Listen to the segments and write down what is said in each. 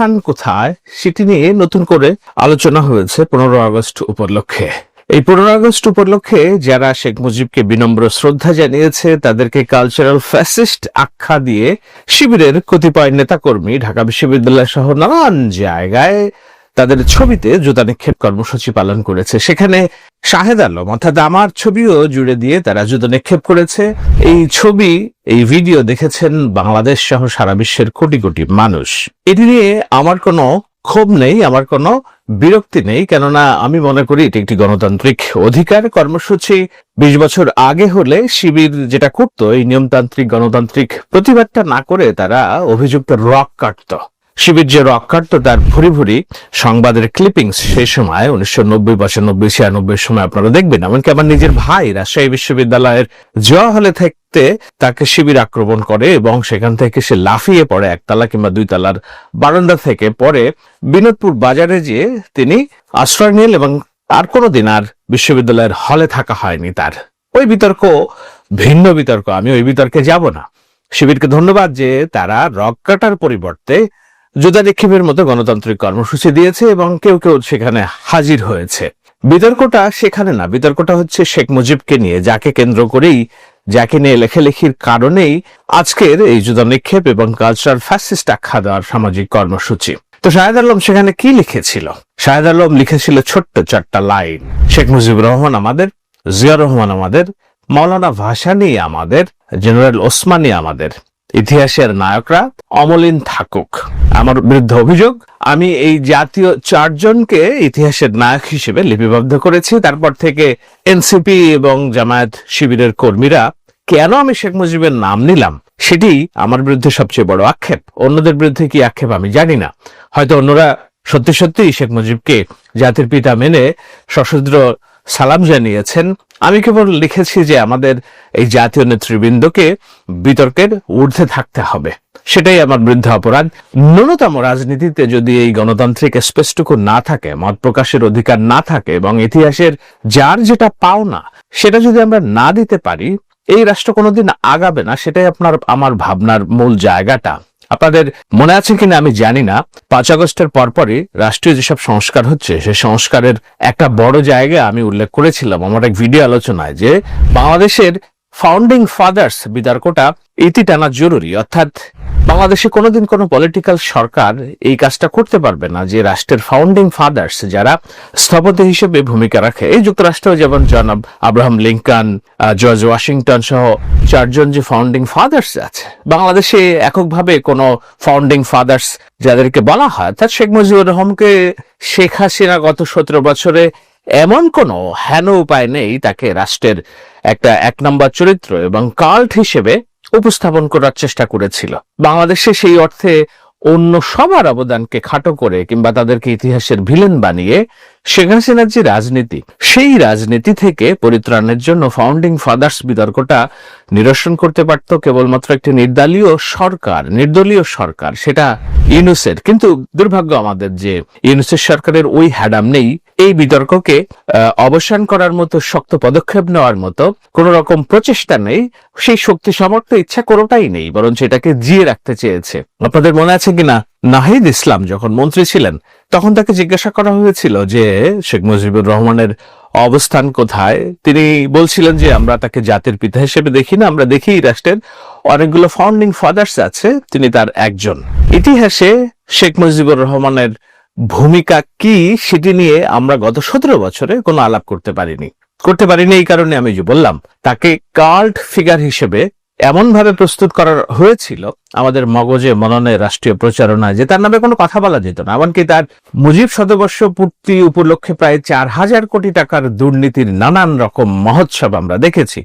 অবস্থান কোথায় সেটি নিয়ে নতুন করে আলোচনা হয়েছে পনেরো আগস্ট উপলক্ষে। এই পনেরো আগস্ট উপলক্ষে যারা শেখ মুজিবকে বিনম্র শ্রদ্ধা জানিয়েছে, তাদেরকে কালচারাল ফ্যাসিস্ট আখ্যা দিয়ে শিবিরের কতিপয় নেতাকর্মী ঢাকা বিশ্ববিদ্যালয় সহ নানান জায়গায় তাদের ছবিতে জুতা নিক্ষেপ কর্মসূচি পালন করেছে। সেখানে শাহেদ আলম, অর্থাৎ আমার ছবিও জুড়ে দিয়ে তারা জুতো নিক্ষেপ করেছে। এই ছবি, এই ভিডিও দেখেছেন বাংলাদেশ সহ সারা বিশ্বের কোটি কোটি মানুষ। এটি নিয়ে আমার কোনো ক্ষোভ নেই, আমার কোনো বিরক্তি নেই, কেননা আমি মনে করি এটি একটি গণতান্ত্রিক অধিকার। কর্মসূচি বিশ বছর আগে হলে শিবির যেটা করতো, এই নিয়মতান্ত্রিক, গণতান্ত্রিক প্রতিবাদটা না করে তারা অভিযুক্ত রক কাটতো। শিবির যে রক কাটতো তার ভুরি ভুরি সংবাদের ক্লিপিংস সেই সময় উনিশশো নব্বই, পঁচানব্বই, ছিয়ানব্বই সময় আপনারা দেখবেন। এমনকি আমার নিজের ভাই রাজশাহী বিশ্ববিদ্যালয়ের জয়া হলে থাকতে তাকে শিবির আক্রমণ করে এবং সেখান থেকে সে লাফিয়ে পড়ে একতলা কিংবা দুই তলার বারান্দা থেকে পরে বিনোদপুর বাজারে যেয়ে তিনি আশ্রয় নিল এবং আর কোনোদিন আর বিশ্ববিদ্যালয়ের হলে থাকা হয়নি তার। ওই বিতর্ক ভিন্ন বিতর্ক, আমি ওই বিতর্কে যাব না। শিবিরকে ধন্যবাদ যে তারা রক কাটার পরিবর্তে জুতা নিক্ষেপের মতো গণতান্ত্রিক কর্মসূচি দিয়েছে এবং কেউ কেউ সেখানে হাজির হয়েছে। বিতর্কটা সেখানে না, বিতর্কটা হচ্ছে শেখ মুজিবকে নিয়ে, যাকে কেন্দ্র করেই, যাকে নিয়ে লেখালেখির কারণেই আজকের এই জুতা নিক্ষেপ এবং কালচারাল ফ্যাসিস্ট আখ্যা দেওয়ার সামাজিক কর্মসূচি। তো শাহেদ আলম সেখানে কি লিখেছিল? শাহেদ আলম লিখেছিল ছোট্ট চারটা লাইন। শেখ মুজিবুর রহমান আমাদের, জিয়া রহমান আমাদের, মাওলানা ভাসানি আমাদের, জেনারেল ওসমানী আমাদের। ইতিহাসের নায়করা অমলিন থাকুক। আমার বিরুদ্ধে অভিযোগ, আমি এই জাতীয় চারজনকে ইতিহাসের নায়ক হিসেবে লিপিবদ্ধ করেছি। তারপর থেকে এনসিপি এবং জামায়াত শিবিরের কর্মীরা, কেন আমি শেখ মুজিবের নাম নিলাম? সেটি আমার বিরুদ্ধে সবচেয়ে বড় আক্ষেপ। অন্যদের বিরুদ্ধে কি আক্ষেপ আমি জানি না। হয়তো অন্যরা সত্যি সত্যি শেখ মুজিবকে জাতির পিতা মেনে সশস্ত্র সালাম জানিয়েছেন। আমি কেবল লিখেছি যে আমাদের এই জাতীয় নেতৃবৃন্দকে বিতর্কের ঊর্ধ্বে থাকতে হবে। সেটাই আমার বিরুদ্ধে অপরাধ। ন্যূনতম রাজনীতিতে যদি এই গণতান্ত্রিক স্পেসটুকু না থাকে, মত প্রকাশের অধিকার না থাকে এবং ইতিহাসের যার যেটা পাওনা, সেটা যদি আমরা না দিতে পারি, এই রাষ্ট্র কোনোদিন আগাবে না, সেটাই আপনার, আমার ভাবনার মূল জায়গাটা। আপনাদের মনে আছে কিনা আমি জানি না। পাঁচ আগস্টের পরপরই রাষ্ট্রীয় যেসব সংস্কার হচ্ছে, সেই সংস্কারের একটা বড় জায়গা আমি উল্লেখ করেছিলাম। আমার এক ভিডিও আলোচনায় যে বাংলাদেশের ফাউন্ডিং ফাদার্স বিতর্কটা ইতি টানা জরুরি। অর্থাৎ, বাংলাদেশে কোনোদিন কোনো পলিটিক্যাল সরকার এই কাজটা করতে পারবে না যে রাষ্ট্রের ফাউন্ডিং ফাদার্স যারা স্থপতি হিসেবে ভূমিকা রাখে। এই যুক্তরাষ্ট্র যেমন জনাব আব্রাহাম লিঙ্কন জর্জ ওয়াশিংটন সহ চারজন যে ফাউন্ডিং ফাদার্স আছে, বাংলাদেশে এককভাবে কোনো ফাউন্ডিং ফাদার্স যাদেরকে বলা হয়, অর্থাৎ শেখ মুজিবুর রহমানকে শেখ হাসিনা গত সতেরো বছরে এমন কোনো হেন উপায় নেই তাকে রাষ্ট্রের একটা এক নম্বর চরিত্র এবং কাল্ট হিসেবে উপস্থাপন করার চেষ্টা করেছিল। বাংলাদেশে সেই অর্থে অন্য সবার অবদানকে খাটো করে কিংবা তাদেরকে ইতিহাসের ভিলেন বানিয়ে শেখ হাসিনার যে রাজনীতি, সেই রাজনীতি থেকে পরিত্রাণের জন্য ফাউন্ডিং ফাদার্স বিতর্কটা নিরসন করতে পারত কেবলমাত্র একটি নির্দলীয় সরকার নির্দলীয় সরকার, সেটা ইউনুসের। কিন্তু দুর্ভাগ্য আমাদের যে ইউনুসের সরকারের ওই হ্যাডাম নেই এই বিতর্ককে অবসান করার মতো শক্ত পদক্ষেপ নেওয়ার মতো কোন রকম প্রচেষ্টা নেই, সেই শক্তি সামর্থ্য ইচ্ছা কোনোটাই নেই বরং সেটাকে জিয়ে রাখতে চেয়েছে। আপনাদের মনে আছে কিনা? নাহিদ ইসলাম যখন মন্ত্রী ছিলেন, তখন তাকে জিজ্ঞাসা করা হয়েছিল যে, শেখ মুজিবুর রহমানের অবস্থান কোথায়? তিনি বলছিলেন যে, আমরা তাকে জাতির পিতা হিসেবে দেখি না, আমরা দেখি রাষ্ট্রের অনেকগুলো ফাউন্ডিং ফাদার্স আছে, তিনি তার একজন। ইতিহাসে শেখ মুজিবুর রহমানের ভূমিকা কি সেটি নিয়ে আমরা গত সতেরো বছরে কোনো আলাপ করতে পারিনি। করতে পারিনি এই কারণে আমি যে বললাম, তাকে কাল্ট ফিগার হিসেবে এমন ভাবে প্রস্তুত করা হয়েছিল, আমাদের মগজে মননে রাষ্ট্রীয় প্রচারণায় যে তার নামে কোনো কথা বলা যেত না, এমনকি তার মুজিব শতবর্ষ পূর্তি উপলক্ষে প্রায় চার হাজার কোটি টাকার দুর্নীতির নানান রকম মহোৎসব আমরা দেখেছি।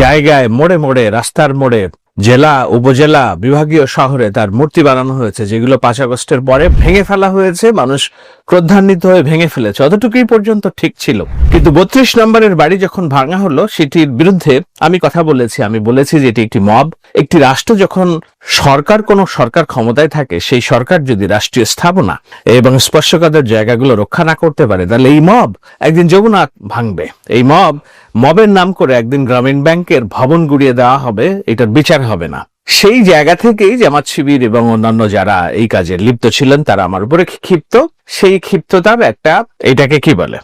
জায়গায় মোড়ে মোড়ে, রাস্তার মোড়ে জেলা, উপজেলা, বিভাগীয় শহরে তার মূর্তি বানানো হয়েছে, যেগুলো পাঁচ আগস্টের পরে ভেঙে ফেলা হয়েছে। মানুষ ক্রোধান্বিত হয়ে ভেঙে ফেলেছে। অতটুকুই পর্যন্ত ঠিক ছিল। কিন্তু বত্রিশ নম্বরের বাড়ি যখন ভাঙা হলো, সেটির বিরুদ্ধে আমি কথা বলেছি। আমি বলেছি যে এটি একটি মব। একটি রাষ্ট্র যখন সরকার কোন সরকার ক্ষমতায় থাকে, সেই সরকার যদি রাষ্ট্রীয় স্থাপনা এবং স্পর্শকাদের জায়গাগুলো রক্ষা না করতে পারে, তাহলে এই মব একদিন যমুনা ভাঙবে। এই মব মবের নাম করে একদিন গ্রামীণ ব্যাংকের ভবন গুড়িয়ে দেওয়া হবে, এটার বিচার হবে না। সেই জায়গা থেকেই জামাত শিবির এবং অন্যান্য যারা এই কাজে লিপ্ত ছিলেন, তারা আমার উপরে ক্ষিপ্ত। সেই ক্ষিপ্ততার একটা, এটাকে কি বলে?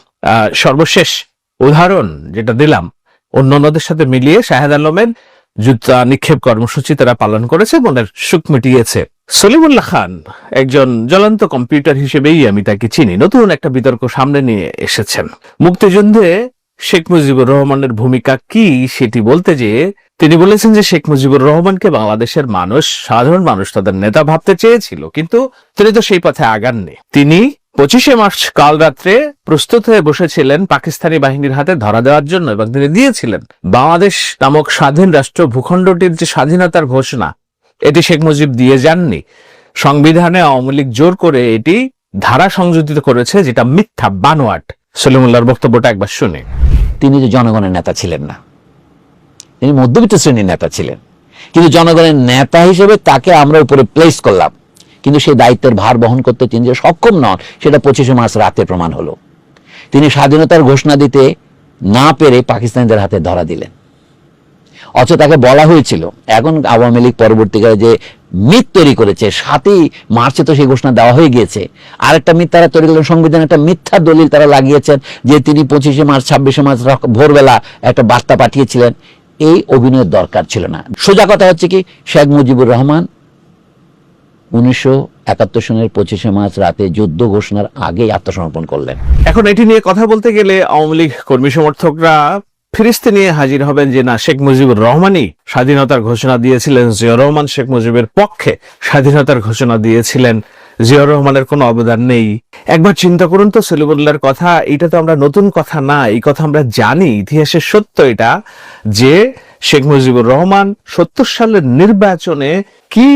সর্বশেষ উদাহরণ যেটা দিলাম, অন্যান্যদের সাথে মিলিয়ে শাহেদ আলমের জুতা নিক্ষেপ কর্মসূচি তারা পালন করেছে, মনের সুখ মিটিয়েছে। সলিমুল্লাহ খান একজন জ্বলন্ত কম্পিউটার হিসেবেই আমি তাকে চিনি। নতুন একটা বিতর্ক সামনে নিয়ে এসেছেন। মুক্তিযুদ্ধে শেখ মুজিবুর রহমানের ভূমিকা কি সেটি বলতে যে তিনি বলেছেন যে শেখ মুজিবুর রহমানকে বাংলাদেশের মানুষ, সাধারণ মানুষ তাদের নেতা ভাবতে চেয়েছিল, কিন্তু তিনি তো সেই পথে আগাননি। তিনি পঁচিশে মার্চ কাল রাত্রে প্রস্তুত হয়ে বসেছিলেন পাকিস্তানি বাহিনীর হাতে ধরা দেওয়ার জন্য এবং তিনি দিয়েছিলেন বাংলাদেশ নামক স্বাধীন রাষ্ট্র ভূখণ্ডটির যে স্বাধীনতার ঘোষণা, এটি শেখ মুজিব দিয়ে যাননি। সংবিধানে আওয়ামী লীগ জোর করে এটি ধারা সংযোজিত করেছে, যেটা মিথ্যা বানোয়াট। সলিমুল্লাহর বক্তব্যটা একবার শুনে। তিনি যে জনগণের নেতা ছিলেন না, তিনি মধ্যবিত্ত শ্রেণির নেতা ছিলেন। কিন্তু জনগণের নেতা হিসেবে তাকে আমরা উপরে প্লেস করলাম। কিন্তু সেই দায়িত্বের ভার বহন করতে তিনি যে সক্ষম নন, সেটা পঁচিশে মার্চ রাতে প্রমাণ হলো। তিনি স্বাধীনতার ঘোষণা দিতে না পেরে পাকিস্তানিদের হাতে ধরা দিলেন। অথচ তাকে বলা হয়েছিল, এখন আওয়ামী লীগ পরবর্তীকালে যে মিথ তৈরি করেছে, সাতই মার্চে তো সেই ঘোষণা দেওয়া হয়ে গিয়েছে। আরেকটা মিথ তারা তৈরি করলেন, সংবিধানে একটা মিথ্যা দলিল তারা লাগিয়েছেন যে তিনি পঁচিশে মার্চ, ছাব্বিশে মার্চ ভোরবেলা একটা বার্তা পাঠিয়েছিলেন। এই অভিনয়ের দরকার ছিল না। সোজা কথা হচ্ছে কি, শেখ মুজিবুর রহমান উনিশশো একাত্তর সনের পঁচিশে মার্চ রাতে যুদ্ধ ঘোষণার আগেই আত্মসমর্পণ করলেন। এখন এটি নিয়ে কথা বলতে গেলে আওয়ামী লীগ কর্মী সমর্থকরা ফিরিস্তে নিয়ে হাজির হবেন যে না, শেখ মুজিবুর রহমানই স্বাধীনতার ঘোষণা দিয়েছিলেন জিয়া রহমান শেখ মুজিবের পক্ষে স্বাধীনতার ঘোষণা দিয়েছিলেন। জিয়া রহমানের কোনো অবদান নেই। একবার চিন্তা করুন তো সলিমুল্লাহর কথা, এটা তো আমরা নতুন কথা না, এই কথা আমরা জানি, ইতিহাসের সত্য এটা যে শেখ মুজিবুর রহমান সত্তর সালের নির্বাচনে কি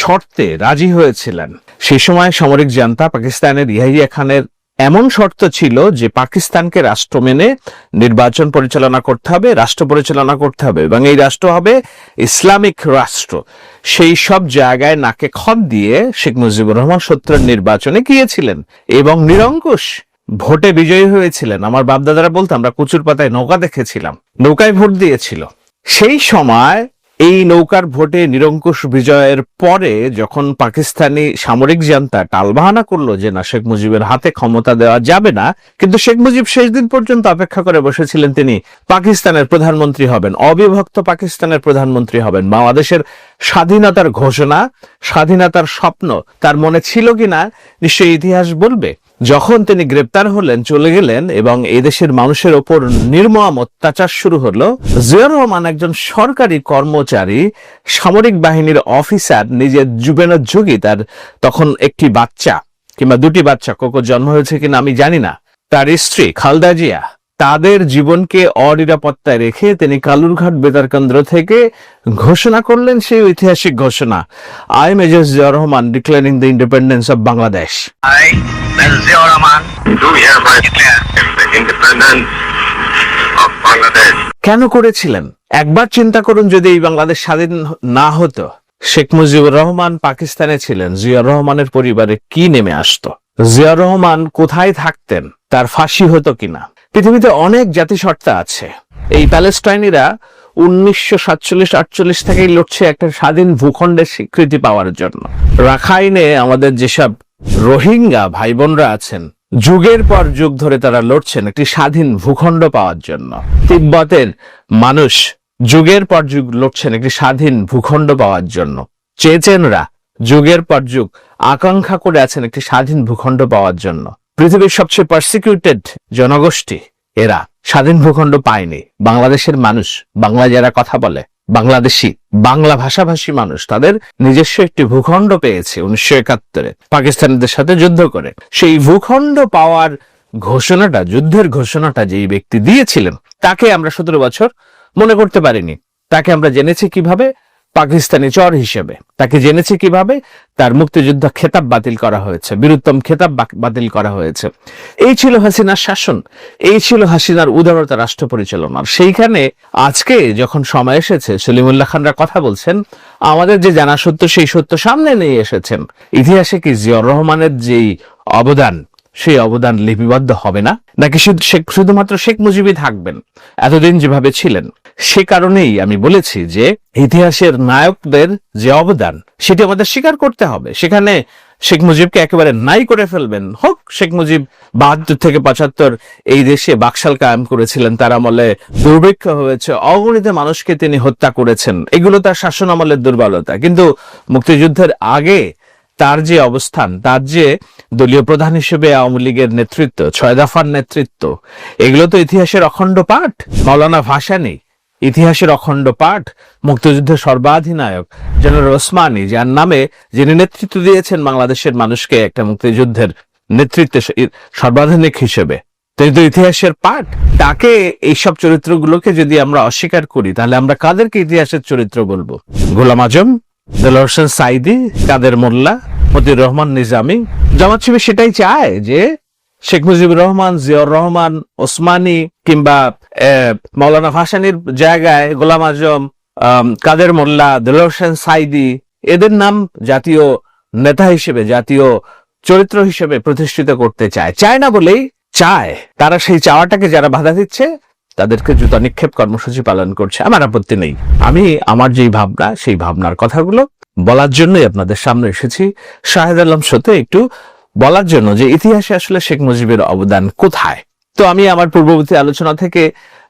শর্তে রাজি হয়েছিলেন? সেই সময় সামরিক জান্তা পাকিস্তানের ইয়াহিয়া খানের এমন শর্ত ছিল যে পাকিস্তানকে রাষ্ট্র মেনে নির্বাচন পরিচালনা করতে হবে, রাষ্ট্র পরিচালনা করতে হবে এবং এই রাষ্ট্র হবে ইসলামিক রাষ্ট্র। সেই সব জায়গায় নাকে খত দিয়ে শেখ মুজিবুর রহমান সত্তরের নির্বাচনে গিয়েছিলেন এবং নিরঙ্কুশ ভোটে বিজয়ী হয়েছিলেন। আমার বাপদাদারা বলতো, আমরা কুচুর পাতায় নৌকা দেখেছিলাম, নৌকায় ভোট দিয়েছিল। সেই সময় এই নৌকার ভোটে নিরঙ্কুশ বিজয়ের পরে যখন পাকিস্তানি সামরিক জান্তা টালবাহানা করল যে, না, শেখ মুজিবের হাতে ক্ষমতা দেওয়া যাবে না। কিন্তু শেখ মুজিব শেষ দিন পর্যন্ত অপেক্ষা করে বসেছিলেন তিনি। পাকিস্তানের প্রধানমন্ত্রী হবেন, অবিভক্ত পাকিস্তানের প্রধানমন্ত্রী হবেন। বাংলাদেশের স্বাধীনতার ঘোষণা, স্বাধীনতার স্বপ্ন, তার মনে ছিল কিনা নিশ্চয়ই ইতিহাস বলবে। যখন তিনি গ্রেপ্তার হলেন, চলে গেলেন এবং এদেশের মানুষের ওপর নির্মম অত্যাচার শুরু হলো। জিয়াউর রহমান একজন সরকারি কর্মচারী, সামরিক বাহিনীর অফিসার, নিজের যুবেন যোগী, তার তখন একটি বাচ্চা কিংবা দুটি বাচ্চা, কোকো জন্ম হয়েছে কিনা আমি জানি না। তার স্ত্রী খালদা জিয়া। তাদের জীবনকে অনিরাপত্তায় রেখে তিনি কালুরঘাট বেতার কেন্দ্র থেকে ঘোষণা করলেন সেই ঐতিহাসিক ঘোষণা। I major Zia Rahman declaring the independence of Bangladesh Bangladesh. কেন করেছিলেন? একবার চিন্তা করুন যদি এই বাংলাদেশ স্বাধীন না হতো। শেখ মুজিবুর রহমান পাকিস্তানে ছিলেন জিয়া রহমানের পরিবারে কি নেমে আসতো? জিয়া রহমান কোথায় থাকতেন? তার ফাঁসি হতো কিনা? পৃথিবীতে অনেক জাতিসত্তা আছে। এই প্যালেস্টাইনিরা উনিশশো সাতচল্লিশ, আটচল্লিশ থেকেই লড়ছে একটা স্বাধীন ভূখণ্ডের স্বীকৃতি পাওয়ার জন্য। রাখাইনে আমাদের যেসব রোহিঙ্গা ভাই বোনরা আছেন, যুগের পর যুগ ধরে তারা লড়ছেন একটি স্বাধীন ভূখণ্ড পাওয়ার জন্য। তিব্বতের মানুষ যুগের পর যুগ লড়ছেন একটি স্বাধীন ভূখণ্ড পাওয়ার জন্য। চেচেনরা যুগের পর যুগ আকাঙ্ক্ষা করে আছেন একটি স্বাধীন ভূখণ্ড পাওয়ার জন্য। পৃথিবীর সবচেয়ে পার্সিকিউটেড জনগোষ্ঠী, এরা স্বাধীন ভূখণ্ড পায়নি। বাংলাদেশের মানুষ বাংলা যারা কথা বলে, বাংলাদেশি, বাংলা ভাষাভাষী মানুষ, তাদের নিজস্ব একটি ভূখণ্ড পেয়েছে উনিশশো একাত্তরে। পাকিস্তানিদের সাথে যুদ্ধ করে। সেই ভূখণ্ড পাওয়ার ঘোষণাটা, যুদ্ধের ঘোষণাটা যেই ব্যক্তি দিয়েছিলেন, তাকে আমরা সতেরো বছর মনে করতে পারিনি। তাকে আমরা জেনেছি কীভাবে? পাকিস্তানি চর হিসেবে। তাকে জেনেছি কীভাবে? তার মুক্তিযুদ্ধ খেতাব বাতিল করা হয়েছে, বীরুত্তম খেতাব বাতিল করা হয়েছে। এই ছিল হাসিনার শাসন, এই ছিল হাসিনার উদারতা রাষ্ট্র পরিচালনার সেইখানে আজকে যখন সময় এসেছে, সলিমুল্লাহ খানরা কথা বলছেন, আমাদের যে জানা সত্য, সেই সত্য সামনে নিয়ে এসেছেন। ইতিহাসে কি জিয়র রহমানের যেই অবদান, সেই অবদান লিপিবদ্ধ হবে না? নাকি শুধুমাত্র শেখ মুজিবই থাকবেন, এতদিন যেভাবে ছিলেন? সে কারণেই আমি বলেছি যে ইতিহাসের নায়কদের যে অবদান, সেটি আমাদের স্বীকার করতে হবে। সেখানে শেখ মুজিবকে একেবারে নাই করে ফেলবেন। হোক, শেখ মুজিব বাহাত্তর থেকে পঁচাত্তর এই দেশে বাকশাল কায়েম করেছিলেন, তার আমলে দুর্ভিক্ষ হয়েছে, অগণিত মানুষকে তিনি হত্যা করেছেন। এগুলো তার শাসন আমলের দুর্বলতা। কিন্তু মুক্তিযুদ্ধের আগে তার যে অবস্থান, তার যে দলীয় প্রধান হিসেবে আওয়ামী লীগের নেতৃত্ব, ছয় দফার নেতৃত্ব, এগুলো তো ইতিহাসের অখণ্ড পাঠ। মাওলানা ভাসানী ইতিহাসের অখণ্ড পাঠ, মুক্তিযুদ্ধের সর্বাধিনায়ক জেনারেল ওসমানী, যার নামে যিনি নেতৃত্ব দিয়েছেন বাংলাদেশের মানুষকে একটা মুক্তিযুদ্ধের নেতৃত্বে সর্বাধিনায়ক হিসেবে। তো ইতিহাসের পাঠ। তাকে এইসব চরিত্রগুলোকে যদি আমরা অস্বীকার করি, তাহলে আমরা কাদেরকে ইতিহাসের চরিত্র বলব? গোলাম আজম হোসেন সাইদি, কাদের মোল্লা, মতিউর রহমান নিজামী। জামাত সেটাই চায় যে শেখ মুজিবুর রহমান জিয়র রহমান, ওসমানী কিংবা মাওলানা ভাসানির জায়গায় গোলাম আজম কাদের মোল্লা দেলোয়ার হোসেন সাইদি, এদের নাম জাতীয় নেতা হিসেবে, জাতীয় চরিত্র হিসেবে প্রতিষ্ঠিত করতে চায়। চায় না বলেই চায়। তারা সেই চাওয়াটাকে যারা বাধা দিচ্ছে, তাদেরকে জুতা নিক্ষেপ কর্মসূচি পালন করছে। আমার আপত্তি নেই। আমি আমার যেই ভাবনা, সেই ভাবনার কথাগুলো বলার জন্যই আপনাদের সামনে এসেছি। শাহেদ আলম সতে একটু বলার জন্য যে ইতিহাসে আসলে শেখ মুজিবের অবদান কোথায়? তো আমি আমার পূর্ববর্তী আলোচনা থেকে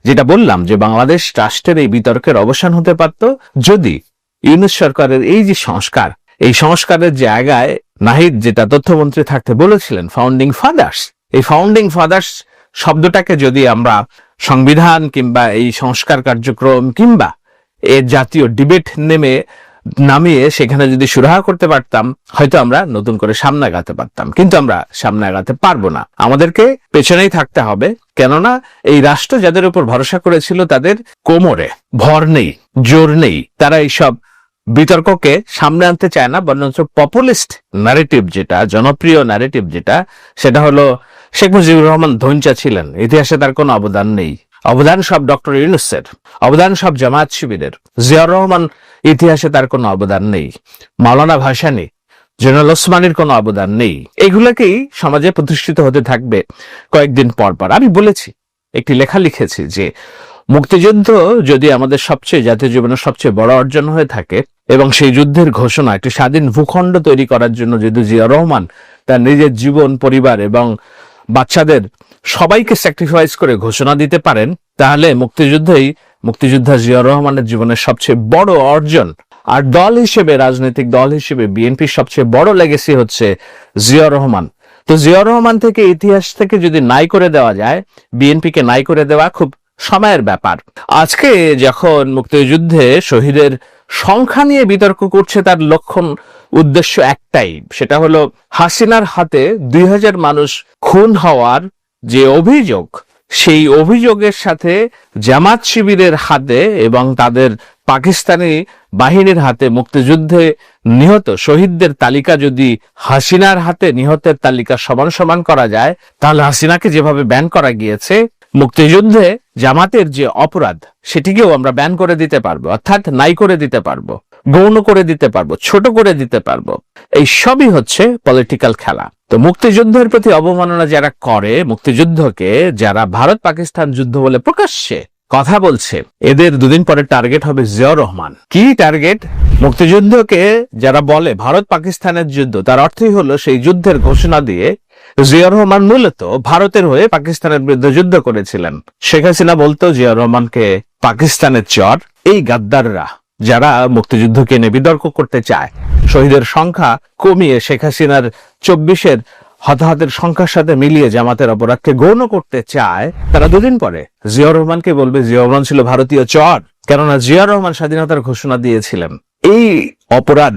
যেটা বললাম যে বাংলাদেশ রাষ্ট্রের এই বিতর্কের অবসান হতে পারত যদি ইউনুস সরকারের এই যে সংস্কার, এই সংস্কারের জায়গায় নাহিদ যেটা তথ্যমন্ত্রী থাকতে বলেছিলেন ফাউন্ডিং ফাদার্স এই ফাউন্ডিং ফাদার্স শব্দটাকে যদি আমরা সংবিধান কিংবা এই সংস্কার কার্যক্রম কিংবা এর জাতীয় ডিবেট নেমে নামিয়ে সেখানে যদি সুরাহা করতে পারতাম, হয়তো আমরা নতুন করে সামনে আগাতে পারতাম। কিন্তু আমরা সামনে আগাতে পারব না। আমাদেরকে পেছনেই থাকতে হবে। কেননা এই রাষ্ট্র যাদের উপর ভরসা করেছিল তাদের কোমরে ভর নেই, জোর নেই। তারা এইসব বিতর্ককে সামনে আনতে চায় না, বরঞ্চ পপুলিস্ট ন্যারেটিভ যেটা, জনপ্রিয় ন্যারেটিভ যেটা, সেটা হলো শেখ মুজিবুর রহমান ধৈঞ্চা ছিলেন। ইতিহাসে তার কোনো অবদান নেই। অবদান সব ডক্টর ইউনুসের, অবদান সব জামায়াত শিবিরের। জিয়াউর রহমান ইতিহাসে তার কোনো অবদান নেই। মাওলানা ভাসানী, জেনারেল ওসমানীর কোনো অবদান নেই। এগুলোকেই সমাজে প্রতিষ্ঠিত হতে থাকবে কয়েকদিন পর পর। আমি বলেছি, একটি লেখা লিখেছি যে, মুক্তিযুদ্ধ যদি আমাদের সবচেয়ে জাতীয় জীবনের সবচেয়ে বড় অর্জন হয়ে থাকে এবং সেই যুদ্ধের ঘোষণা, একটি স্বাধীন ভূখণ্ড তৈরি করার জন্য যদি জিয়া রহমান তার নিজের জীবন, পরিবার এবং বাচ্চাদের সবাইকে স্যাক্রিফাইস করে ঘোষণা দিতে পারেন, তাহলে মুক্তিযুদ্ধই মুক্তিযোদ্ধা জিয়া রহমানের জীবনের সবচেয়ে বড় অর্জন। আর দল হিসেবে, রাজনৈতিক দল হিসেবে বিএনপির সবচেয়ে বড় লেগেসি হচ্ছে জিয়া রহমান। তো জিয়া রহমান থেকে ইতিহাস থেকে যদি নাই করে দেওয়া যায়, বিএনপিকে নাই করে দেওয়া খুব সময়ের ব্যাপার। আজকে যখন মুক্তিযুদ্ধে শহীদের সংখ্যা নিয়ে বিতর্ক করছে, তার লক্ষণ উদ্দেশ্য একটাই, সেটা হলো হাসিনার হাতে দুই হাজার মানুষ খুন হওয়ার যে অভিযোগ, সেই অভিযোগের সাথে জামাত শিবিরের হাতে এবং তাদের পাকিস্তানি বাহিনীর হাতে মুক্তিযুদ্ধে নিহত শহীদদের তালিকা যদি হাসিনার হাতে নিহতের তালিকা সমান সমান করা যায়, তাহলে হাসিনাকে যেভাবে ব্যান করা গিয়েছে, মুক্তিযুদ্ধে জামাতের যে অপরাধ, সেটিকেও আমরা ব্যান করে দিতে পারব, অর্থাৎ নাই করে দিতে পারব। গৌণ করে দিতে পারব, ছোট করে দিতে পারব। এই সবই হচ্ছে পলিটিক্যাল খেলা। তো মুক্তিযুদ্ধের প্রতি অবমাননা যারা করে, মুক্তিযুদ্ধকে যারা ভারত পাকিস্তান যুদ্ধ বলে প্রকাশ্যে কথা বলছে, এদের দুদিন পরে টার্গেট হবে জিয়াউর রহমান। কি টার্গেট মুক্তিযুদ্ধকে যারা বলে ভারত পাকিস্তানের যুদ্ধ, তার অর্থই হলো সেই যুদ্ধের ঘোষণা দিয়ে জিয়াউর রহমান মূলত ভারতের হয়ে পাকিস্তানের বিরুদ্ধে যুদ্ধ করেছিলেন। শেখ হাসিনা বলতো, জিয়াউর রহমানকে পাকিস্তানের চর, এই গাদ্দাররা। যারা মুক্তিযুদ্ধকে নিয়ে বিতর্ক করতে চায়। শহীদের সংখ্যা কমিয়ে শেখ হাসিনার চব্বিশের হতাহতের সংখ্যার সাথে মিলিয়ে জামাতের অপরাধকে গৌণ করতে চায়, তারা দুদিন পরে জিয়াউর রহমানকে বলবে, জিয়াউর রহমান ছিল ভারতীয় চর। কেননা জিয়াউর রহমান স্বাধীনতার ঘোষণা দিয়েছিলেন। এই অপরাধ,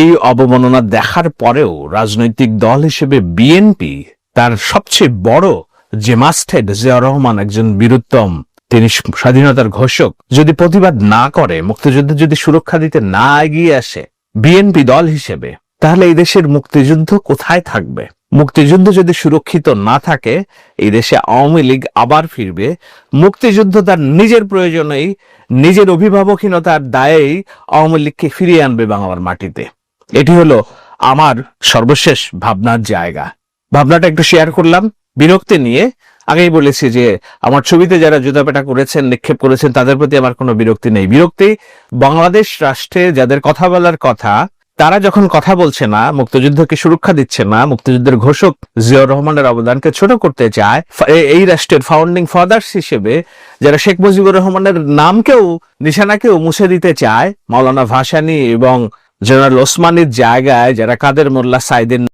এই অবমাননা দেখার পরেও রাজনৈতিক দল হিসেবে বিএনপি তার সবচেয়ে বড় যে মাস্টেড জিয়াউর রহমান একজন বীরুত্তম তিনি স্বাধীনতার ঘোষক, যদি প্রতিবাদ না করে মুক্তিযুদ্ধে যদি সুরক্ষা দিতে না এগিয়ে আসে, বিএনপি দল হিসেবে, তাহলে এই দেশের মুক্তিযুদ্ধ কোথায় থাকবে? মুক্তিযুদ্ধ যদি সুরক্ষিত না থাকে, এই দেশে আওয়ামী লীগ আবার ফিরবে। মুক্তিযুদ্ধ তার নিজের প্রয়োজনেই, নিজের অভিভাবকহীনতার দায়েই আওয়ামী লীগকে ফিরিয়ে আনবে বাংলার মাটিতে। এটি হলো আমার সর্বশেষ ভাবনার জায়গা। ভাবনাটা একটু শেয়ার করলাম। বিরক্তি নিয়ে আগেই বলেছি যে আমার ছবিতে যারা জুতাপেটা করেছেন, নিক্ষেপ করেছেন, তাদের প্রতি আমার কোনো বিরক্তি নেই। বিরক্তি বাংলাদেশ রাষ্ট্রে যাদের কথা বলার কথা, তারা যখন কথা বলছে না, মুক্তিযুদ্ধকে সুরক্ষা দিচ্ছে না, মুক্তিযুদ্ধের ঘোষক জিয়াউর রহমানের অবদানকে ছোট করতে চায় এই রাষ্ট্রের ফাউন্ডিং ফাদার্স হিসেবে যারা শেখ মুজিবুর রহমানের নামকেও, নিশানাকেও মুছে দিতে চায়, মাওলানা ভাসানি এবং জেনারেল ওসমানীর জায়গায় যারা কাদের মোল্লা সাইদের